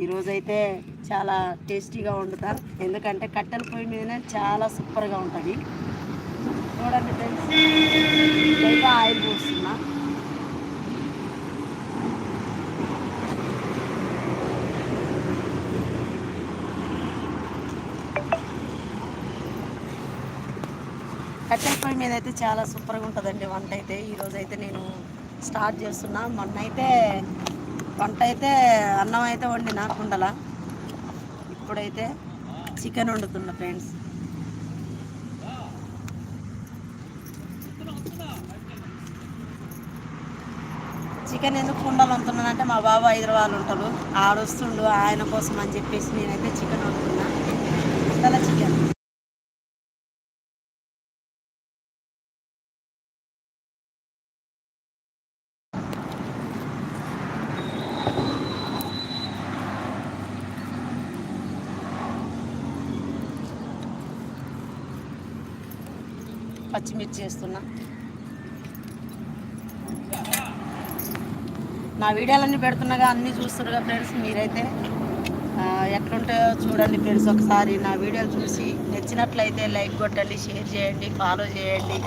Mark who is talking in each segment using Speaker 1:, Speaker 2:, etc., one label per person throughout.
Speaker 1: ఈరోజైతే చాలా టేస్టీగా వండుతా. ఎందుకంటే కట్టెల పొయ్యి మీదనే చాలా సూపర్గా ఉంటుంది. చూడండి ఫ్రెండ్స్ ఇదైతే ఆయిల్ పోస్తున్నా. కట్టెల పొయ్యి మీద అయితే చాలా సూపర్గా ఉంటుందండి వంట అయితే. ఈరోజైతే నేను స్టార్ట్ చేస్తున్నా. మొన్న అయితే వంట అయితే అన్నం అయితే వండిన కుండల ఇప్పుడైతే చికెన్ వండుతున్నా ఫ్రెండ్స్. చికెన్ ఎందుకు కుండలు వండుతున్నానంటే మా బాబు హైదరాబాద్ ఉంటాడు. ఆడొస్తుండు ఆయన కోసం అని చెప్పేసి నేనైతే చికెన్ వండుతున్నా. కుండల చికెన్? పచ్చిమిర్చి వేస్తున్నా నా వీడియోలన్నీ పెడుతున్నాగా అన్నీ చూస్తున్నారుగా ఫ్రెండ్స్ మీరైతే. ఎట్లుంటాయో చూడండి ఫ్రెండ్స్ ఒకసారి నా వీడియోలు చూసి నచ్చినట్లయితే లైక్ కొట్టండి షేర్ చేయండి ఫాలో చేయండి.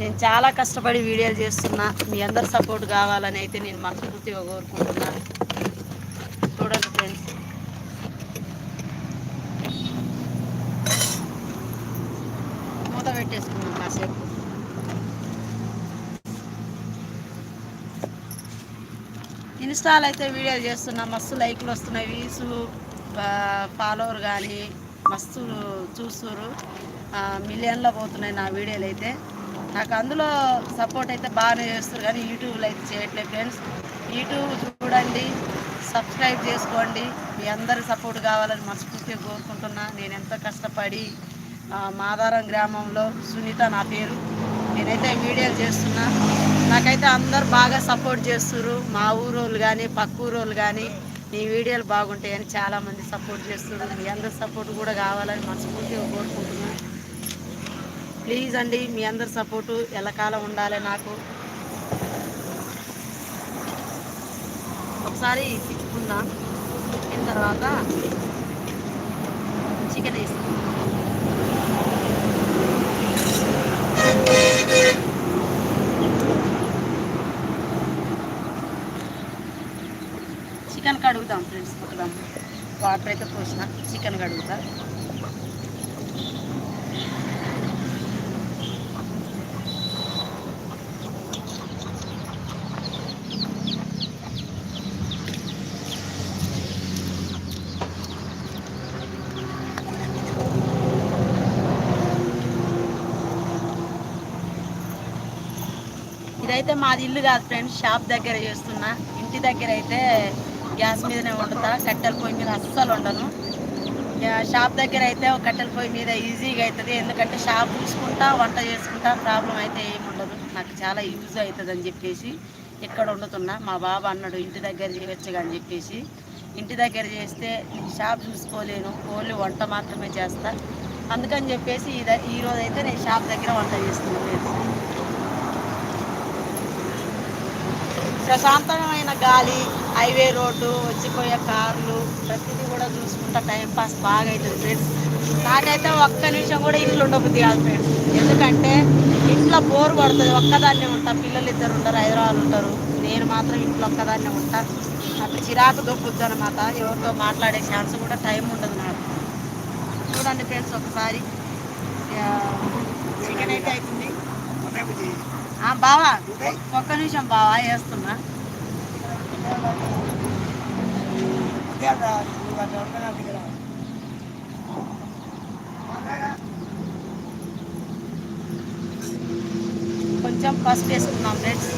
Speaker 1: నేను చాలా కష్టపడి వీడియోలు చేస్తున్నా. మీ అందరి సపోర్ట్ కావాలని అయితే నేను మనస్ఫూర్తిగా కోరుకుంటున్నాను చూడండి ఫ్రెండ్స్ మూత పెట్టేసుకున్నాం కాసేపు ఇన్స్టాల్ అయితే వీడియోలు చేస్తున్నా మస్తు లైక్లు వస్తున్నాయి వీసు ఫాలోవర్ కానీ మస్తు చూస్తురు మిలియన్లో పోతున్నాయి నా వీడియోలు అయితే. నాకు అందులో సపోర్ట్ అయితే బాగానే చేస్తారు కానీ యూట్యూబ్లో అయితే చేయట్లేదు ఫ్రెండ్స్. యూట్యూబ్ చూడండి సబ్స్క్రైబ్ చేసుకోండి. మీ అందరి సపోర్ట్ కావాలని మనస్ఫూర్తిగా కోరుకుంటున్నా. నేను ఎంతో కష్టపడి మాదారం గ్రామంలో సునీత నా పేరు. నేనైతే వీడియోలు చేస్తున్నా. నాకైతే అందరు బాగా సపోర్ట్ చేస్తున్నారు మా ఊరోళ్ళు కానీ పక్క ఊరోళ్ళు కానీ నీ వీడియోలు బాగుంటాయని చాలామంది సపోర్ట్ చేస్తున్నారు మీ అందరి సపోర్ట్ కూడా కావాలని మనస్ఫూర్తిగా కోరుకుంటున్నాను ప్లీజ్ అండి మీ అందరి సపోర్టు ఎల్లకాలం ఉండాలి నాకు. ఒకసారి తిప్పుకుందాం. తిన్న తర్వాత చికెన్ వేసుకుందాం చికెన్ కడుగుదాం ఫ్రెండ్స్ కుట్టుదాం వాటర్ అయితే పోసిన చికెన్ కడుగుతా ఇదైతే మాది ఇల్లు కాదు ఫ్రెండ్స్ షాప్ దగ్గర చేస్తున్నా. ఇంటి దగ్గర అయితే గ్యాస్ మీదనే వండుతా కట్టెల పొయ్యి మీద అస్సలు ఉండను షాప్ దగ్గర అయితే ఒక కట్టెల పొయ్యి మీద ఈజీగా అవుతుంది ఎందుకంటే షాప్ చూసుకుంటా వంట చేసుకుంటా ప్రాబ్లం అయితే ఏమి ఉండదు. నాకు చాలా యూజ్ అవుతుంది అని చెప్పేసి ఇక్కడ వండుతున్నా. మా బాబా అన్నాడు ఇంటి దగ్గర చేయొచ్చుగా అని చెప్పేసి. ఇంటి దగ్గర చేస్తే షాప్ చూసుకోలేను. ఓన్లీ వంట మాత్రమే చేస్తా. అందుకని చెప్పేసి ఇద ఈరోజు అయితే నేను షాప్ దగ్గర వంట చేస్తున్నాను ప్రశాంతమైన గాలి హైవే రోడ్డు వచ్చిపోయే కార్లు ప్రతిదీ కూడా చూసుకుంటా టైం పాస్ బాగా అవుతుంది ఫ్రెండ్స్. నాకైతే ఒక్క నిమిషం కూడా ఇంట్లో ఉండబుద్ది కాదు ఫ్రెండ్స్. ఎందుకంటే ఇంట్లో బోర్ పడుతుంది ఒక్కదాన్నే ఉంటా. పిల్లలు ఇద్దరు ఉంటారు హైదరాబాద్ ఉంటారు నేను మాత్రం ఇంట్లో ఒక్కదాన్నే ఉంటా. నాకు చిరాకు దొబ్బుద్ది అనమాట ఎవరితో మాట్లాడే ఛాన్స్ కూడా టైం ఉండదు నాకు. చూడండి ఫ్రెండ్స్ ఒకసారి. చికెన్ అయితే అవుతుంది బావా ఒక్క నిమిషం బావా వేస్తున్నా కొంచెం పసుపు వేసుకున్నాం ఫ్రెండ్స్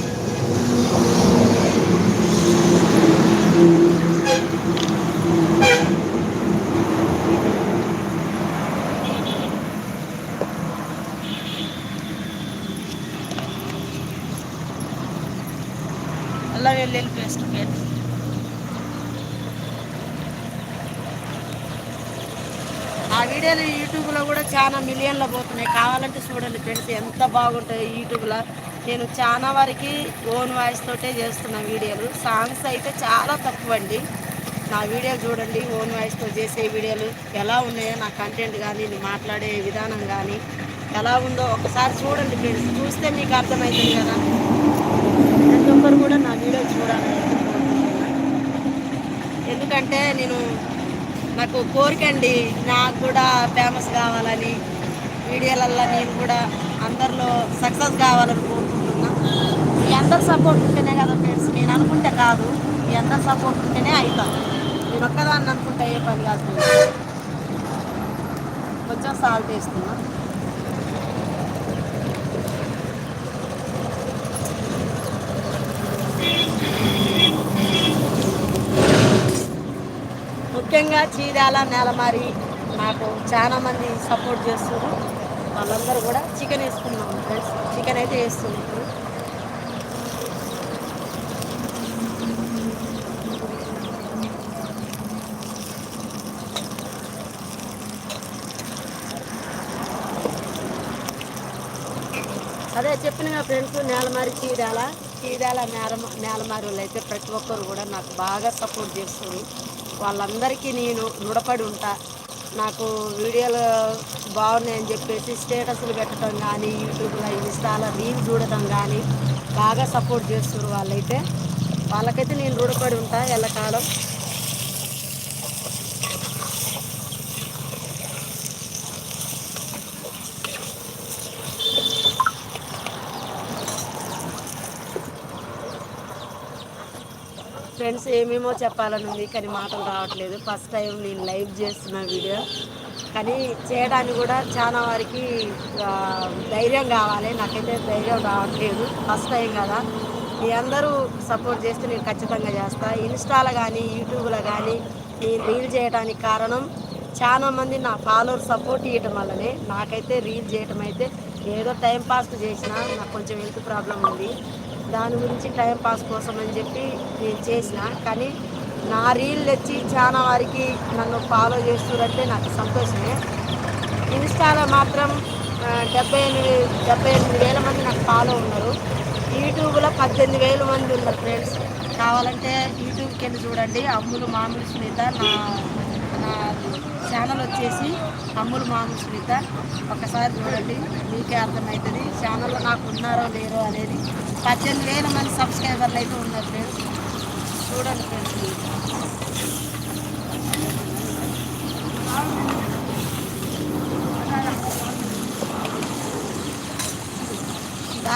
Speaker 1: అల్లం వెల్లుల్లి పేస్ట్ ఫ్రెండ్స్ ఆ వీడియోలు యూట్యూబ్లో కూడా చాలా మిలియన్లో పోతున్నాయి. కావాలంటే చూడండి ఫ్రెండ్స్ ఎంత బాగుంటాయి యూట్యూబ్లో. నేను చాలా వరకు ఓన్ వాయిస్ తోటే చేస్తున్న వీడియోలు. సాంగ్స్ అయితే చాలా తక్కువ అండి నా వీడియో చూడండి ఓన్ వాయిస్తో చేసే వీడియోలు ఎలా ఉన్నాయో నా కంటెంట్ కానీ నేను మాట్లాడే విధానం కానీ ఎలా ఉందో ఒకసారి చూడండి ఫ్రెండ్స్. చూస్తే మీకు అర్థమవుతుంది కదా. ప్రతి ఒక్కరు కూడా నా వీడియో చూడాలి. ఎందుకంటే నేను నాకు కోరిక అండి. నాకు కూడా ఫేమస్ కావాలని. వీడియోలల్లో నేను కూడా అందరిలో సక్సెస్ కావాలని కోరుకుంటున్నా. మీ సపోర్ట్ ఉంటేనే కదా ఫ్రెండ్స్ నేను అనుకుంటే కాదు మీ సపోర్ట్ ఉంటేనే అవుతాను నేను ఒక్కదాన్ని అనుకుంటే ఏ పని కాదు. కొంచెం సాల్వ్ చేస్తున్నాను ముఖ్యంగా చీరాల నేలమారి నాకు చాలా మంది సపోర్ట్ చేస్తున్నారు. వాళ్ళందరూ కూడా చికెన్ వేసుకున్నాం ఫ్రెండ్స్. చికెన్ అయితే వేస్తున్నారు. అదే చెప్పిన ఫ్రెండ్స్ నేలమారి చీరాల చీరాల నేల నేలమారి వాళ్ళు అయితే ప్రతి ఒక్కరు కూడా నాకు బాగా సపోర్ట్ చేస్తుంది వాళ్ళందరికీ నేను రుణపడి ఉంటా. నాకు వీడియోలు బాగున్నాయని చెప్పేసి స్టేటస్లు పెట్టడం కానీ యూట్యూబ్లో ఇన్స్టాలో రీల్ చూడటం కానీ బాగా సపోర్ట్ చేస్తున్నారు వాళ్ళైతే. వాళ్ళకైతే నేను రుణపడి ఉంటా ఎల్లకాలం. ఫ్రెండ్స్ ఏమేమో చెప్పాలని ఉంది కానీ మాటలు రావట్లేదు. ఫస్ట్ టైం నేను లైవ్ చేస్తున్న వీడియో కానీ చేయడానికి కూడా చాలా వారికి ధైర్యం కావాలి. నాకైతే ధైర్యం రావట్లేదు. ఫస్ట్ టైం కదా. మీ అందరూ సపోర్ట్ చేస్తే నేను ఖచ్చితంగా చేస్తా. ఇన్స్టాలో కానీ యూట్యూబ్లో కానీ నేను రీల్ చేయడానికి కారణం చాలామంది నా ఫాలోవర్ సపోర్ట్ ఇవ్వటం వల్లనే నాకైతే రీల్ చేయటం అయితే ఏదో టైం పాస్ చేసిన నాకు కొంచెం హెల్త్ ప్రాబ్లం ఉంది. దాని గురించి టైం పాస్ కోసం అని చెప్పి నేను చేసిన. కానీ నా రీల్ తెచ్చి చాలా వారికి నన్ను ఫాలో చేస్తున్నారంటే నాకు సంతోషమే. ఇన్స్టాలో మాత్రం డెబ్బై ఎనిమిది డెబ్బై ఎనిమిది వేల మంది నాకు ఫాలో ఉన్నారు. యూట్యూబ్లో పద్దెనిమిది వేల మంది ఉన్నారు ఫ్రెండ్స్ కావాలంటే యూట్యూబ్కి వెళ్ళి చూడండి. అమ్ములు మామూలు సునీత నా ఛానల్ వచ్చేసి అమ్ములు మాము సునీత ఒకసారి చూడండి మీకే అర్థమవుతుంది ఛానల్లో నాకు ఉన్నారో లేరో అనేది. పద్దెనిమిది వేల మంది సబ్స్క్రైబర్లు అయితే ఉన్నారు ఫ్రెండ్స్. చూడండి ఫ్రెండ్స్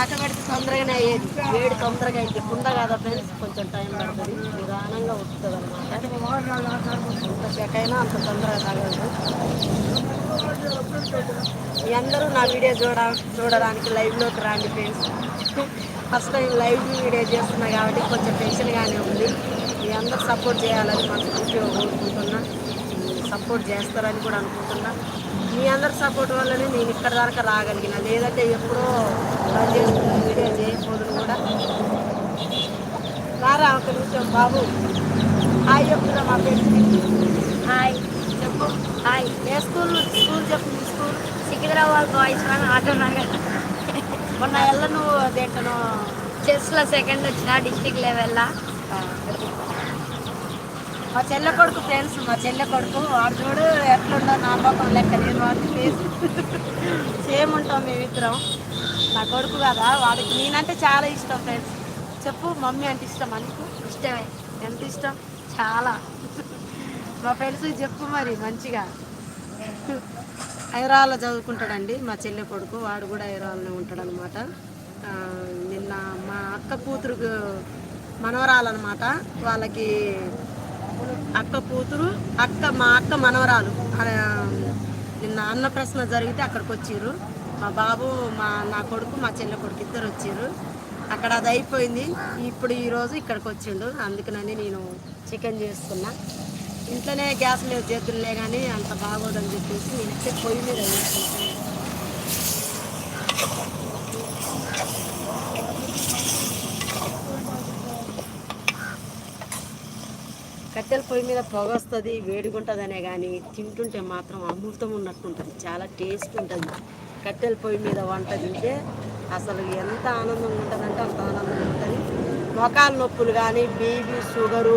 Speaker 1: మీరు. పెడితే తొందరగానే అయ్యేది. వేడి తొందరగా అయితే కుండ కదా ఫ్రెండ్స్ కొంచెం టైం పడుతుంది. నిదానంగా వస్తుంది అనమాట ఎంత అయినా అంత తొందరగా తగలదు మీ అందరూ నా వీడియో చూడ చూడడానికి లైవ్లోకి రండి friends first time live video చేస్తున్నా కాబట్టి కొంచెం టెన్షన్గానే ఉంది. మీ అందరూ సపోర్ట్ చేయాలని మనస్ఫూర్తిగా కోరుకుంటున్నా. సపోర్ట్ చేస్తారని కూడా అనుకుంటున్నా. అందరి సపోర్ట్ వల్లనే నేను ఇక్కడ దాకా రాగలిగిన. లేదంటే ఎప్పుడో వీడియో చేయకపోదు కూడా. రారా ఒక నిమిషం బాబు. హాయ్ చెప్తున్నా మా ఫ్రెండ్స్.
Speaker 2: హాయ్.
Speaker 1: చెప్పు.
Speaker 2: హాయ్.
Speaker 1: ఏ స్కూల్ స్కూల్ చెప్పు మీ school.
Speaker 2: Secunderabad boys one Auto Nagar
Speaker 1: మొన్న ఎల్ల నువ్వు దేంటను
Speaker 2: చెస్లో సెకండ్ వచ్చిన డిస్టిక్ లెవెల్లో.
Speaker 1: మా చెల్లె కొడుకు ఫ్రెండ్స్ మా చెల్లె కొడుకు. వాడు చూడు ఎట్లుండో నా మొక్కం లెక్క నేను వాడికి ఫేస్ సేమ్ ఉంటాం మేమిద్దరం. నా కొడుకు కదా వాడికి నేనంటే చాలా ఇష్టం ఫ్రెండ్స్ చెప్పు మమ్మీ అంటే ఇష్టం అందుకు
Speaker 2: ఇష్టమే.
Speaker 1: ఎంత ఇష్టం?
Speaker 2: చాలా.
Speaker 1: మా ఫ్రెండ్స్ చెప్పు మరి మంచిగా. హైదరాబాద్లో చదువుకుంటాడండి మా చెల్లె కొడుకు. వాడు కూడా హైదరాబాద్లో ఉంటాడు అనమాట నిన్న మా అక్క కూతురుకు మనవరాలన్నమాట వాళ్ళకి అక్క కూతురు అక్క మా అక్క మనవరాలు. నిన్న అన్నప్రశ్న జరిగితే అక్కడికి వచ్చిర్రు మా బాబు మా నా కొడుకు మా చెల్లె కొడుకు ఇద్దరు వచ్చిర్రు. అక్కడ అది అయిపోయింది. ఇప్పుడు ఈరోజు ఇక్కడికి వచ్చిండు అందుకనని నేను చికెన్ చేస్తున్నా. ఇంట్లోనే గ్యాస్ మీద చేతులే కానీ అంత బాగోదని చెప్పేసి నేనైతే పొయ్యి మీద కట్టెల పొయ్యి మీద పొగ వస్తుంది వేడిగుంటుందనే కానీ తింటుంటే మాత్రం అమృతం ఉన్నట్టు ఉంటుంది చాలా టేస్ట్ ఉంటుంది కట్టెల పొయ్యి మీద వంట తింటే అసలు ఎంత ఆనందంగా ఉంటుందంటే అంత ఆనందంగా ఉంటుంది మొఖాల నొప్పులు కానీ BP sugar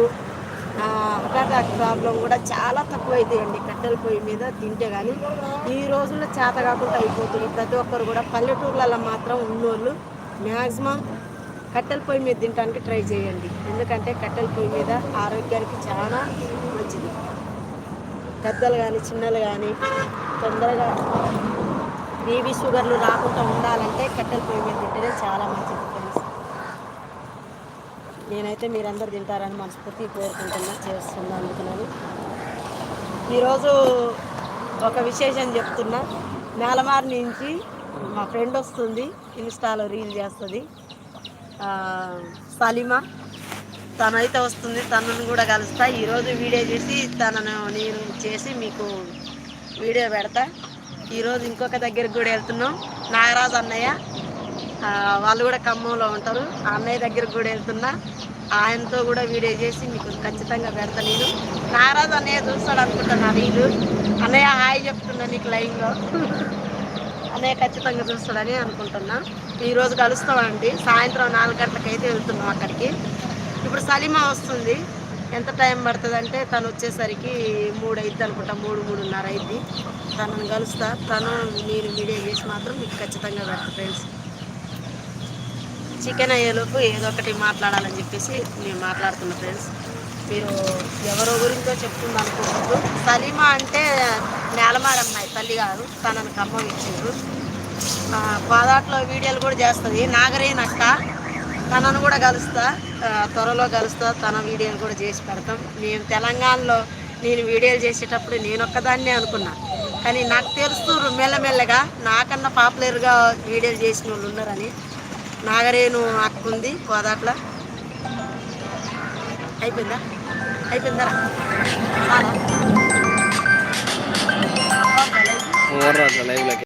Speaker 1: heart attack problem కూడా చాలా తక్కువ అవుతాయండి కట్టెల పొయ్యి మీద తింటే కానీ ఈ రోజుల్లో చేత కాకుండా అయిపోతుంది ప్రతి ఒక్కరు కూడా పల్లెటూర్లలో మాత్రం ఉన్నోళ్ళు మ్యాక్సిమం కట్టెల పొయ్యి మీద తినడానికి ట్రై చేయండి. ఎందుకంటే కట్టెల పొయ్యి మీద ఆరోగ్యానికి చాలా మంచిది. పెద్దలు కానీ చిన్నలు కానీ తొందరగా బీబీ షుగర్లు రాకుండా ఉండాలంటే కట్టెల పొయ్యి మీద తింటేనే చాలా మంచిది ఫ్రెండ్స్. నేనైతే మీరందరూ తింటారని మనస్ఫూర్తి కోరుకుంటున్నా చేస్తున్నా అందుకున్నాను. ఈరోజు ఒక విశేషం చెప్తున్నా. మేలమారి నుంచి మా ఫ్రెండ్ వస్తుంది ఇన్స్టాలో రీల్ చేస్తుంది. సలీమా. తనైతే వస్తుంది తనను కూడా కలుస్తా. ఈరోజు వీడియో చేసి తనను నేను చేసి మీకు వీడియో పెడతా. ఈరోజు ఇంకొక దగ్గరికి కూడా వెళ్తున్నాం. నాగరాజ్ అన్నయ్య వాళ్ళు కూడా ఖమ్మంలో ఉంటారు. ఆ అన్నయ్య దగ్గరికి కూడా వెళ్తున్నా. ఆయనతో కూడా వీడియో చేసి మీకు ఖచ్చితంగా పెడతా నేను. నాగరాజ్ అన్నయ్య చూస్తాడు అనుకుంటున్నా వీళ్ళు అన్నయ్య హాయ్ చెప్తున్నా నీకు లైన్లో. అన్నయ్య ఖచ్చితంగా చూస్తాడని అనుకుంటున్నా. ఈరోజు కలుస్తామండి. సాయంత్రం నాలుగు గంటలకు అయితే వెళ్తున్నాం అక్కడికి. ఇప్పుడు సలీమా వస్తుంది. ఎంత టైం పడుతుంది అంటే తను వచ్చేసరికి మూడు అయింది అనుకుంటా మూడు మూడున్నర అయింది. తనను కలుస్తా. తను మీరు వీడియో చేసి మాత్రం మీకు ఖచ్చితంగా పెడతా ఫ్రెండ్స్. చికెన్ అయ్యేలోపు ఏదో ఒకటి మాట్లాడాలని చెప్పేసి నేను మాట్లాడుతున్నా ఫ్రెండ్స్. మీరు ఎవరో గురించో చెప్తుంది అనుకోవద్దు సలీమా అంటే నేలమారమ్మాయి తల్లి గారు తనను కమ్మం ఇచ్చిండ్రు. పాదాట్లో వీడియోలు కూడా చేస్తుంది. నాగరేనక్క తనను కూడా కలుస్తా. త్వరలో కలుస్తా. తన వీడియోలు కూడా చేసి పెడతాం. మేము తెలంగాణలో నేను వీడియోలు చేసేటప్పుడు నేను ఒక్కదాన్నే అనుకున్నా. కానీ నాకు తెలుస్తూ మెల్లమెల్లగా నాకన్నా పాపులర్గా వీడియోలు చేసిన వాళ్ళు ఉన్నారని. నాగరేణు అక్క ఉంది కోదాట్ల అయిపోయిందా? అయిపోయిందా చాలా